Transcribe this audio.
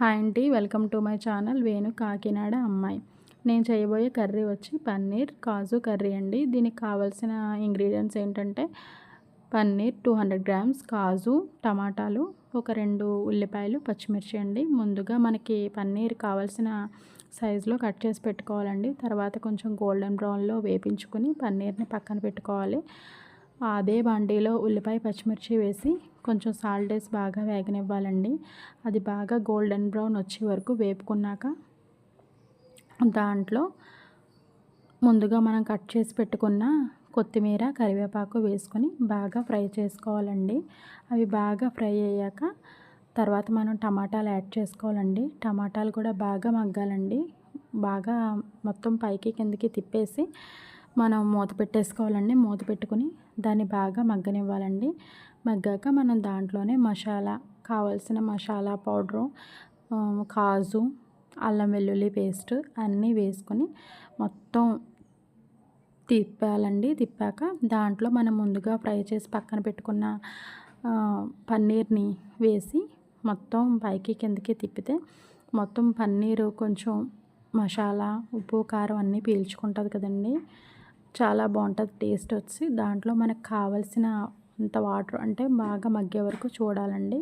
Hi అండి welcome to my channel Venu Kakinada అమ్మాయి. నేను చేయబోయే కర్రీ వచ్చి పన్నీర్ కాజు కర్రీ అండి. దీనికి కావాల్సిన ఇంగ్రీడియంట్స్ ఏంటంటే పన్నీర్ టూ హండ్రెడ్ గ్రామ్స్ కాజు టమాటాలు ఒక రెండు ఉల్లిపాయలు పచ్చిమిర్చి అండి. ముందుగా మనకి పన్నీర్ కావాల్సిన సైజులో కట్ చేసి పెట్టుకోవాలండి. తర్వాత కొంచెం గోల్డెన్ బ్రౌన్లో వేపించుకుని పన్నీర్ని పక్కన పెట్టుకోవాలి. అదే బాండీలో ఉల్లిపాయ పచ్చిమిర్చి వేసి కొంచెం సాల్ట్ వేసి బాగా వేగనివ్వాలండి. అది బాగా గోల్డెన్ బ్రౌన్ వచ్చే వరకు వేపుకున్నాక దాంట్లో ముందుగా మనం కట్ చేసి పెట్టుకున్న కొత్తిమీర కరివేపాకు వేసుకొని బాగా ఫ్రై చేసుకోవాలండి. అవి బాగా ఫ్రై అయ్యాక తర్వాత మనం టమాటాలు యాడ్ చేసుకోవాలండి. టమాటాలు కూడా బాగా మగ్గాలండి. బాగా మొత్తం పైకి కిందకి తిప్పేసి మనం మూత పెట్టేసుకోవాలండి. మూత పెట్టుకుని దాన్ని బాగా మగ్గనివ్వాలండి. మగ్గాక మనం దాంట్లోనే మసాలా కావాల్సిన మసాలా పౌడరు కాజు అల్లం వెల్లుల్లి పేస్ట్ అన్నీ వేసుకొని మొత్తం తిప్పాలండి. తిప్పాక దాంట్లో మనం ముందుగా ఫ్రై చేసి పక్కన పెట్టుకున్న పన్నీర్ని వేసి మొత్తం పైకి కిందకి తిప్పితే మొత్తం పన్నీరు కొంచెం మసాలా ఉప్పు కారం అన్నీ పీల్చుకుంటుంది కదండి. చాలా బాగుంటుంది టేస్ట్ వచ్చి. దాంట్లో మనకు కావాల్సిన అంత వాటర్ అంటే బాగా మగ్గే వరకు చూడాలండి.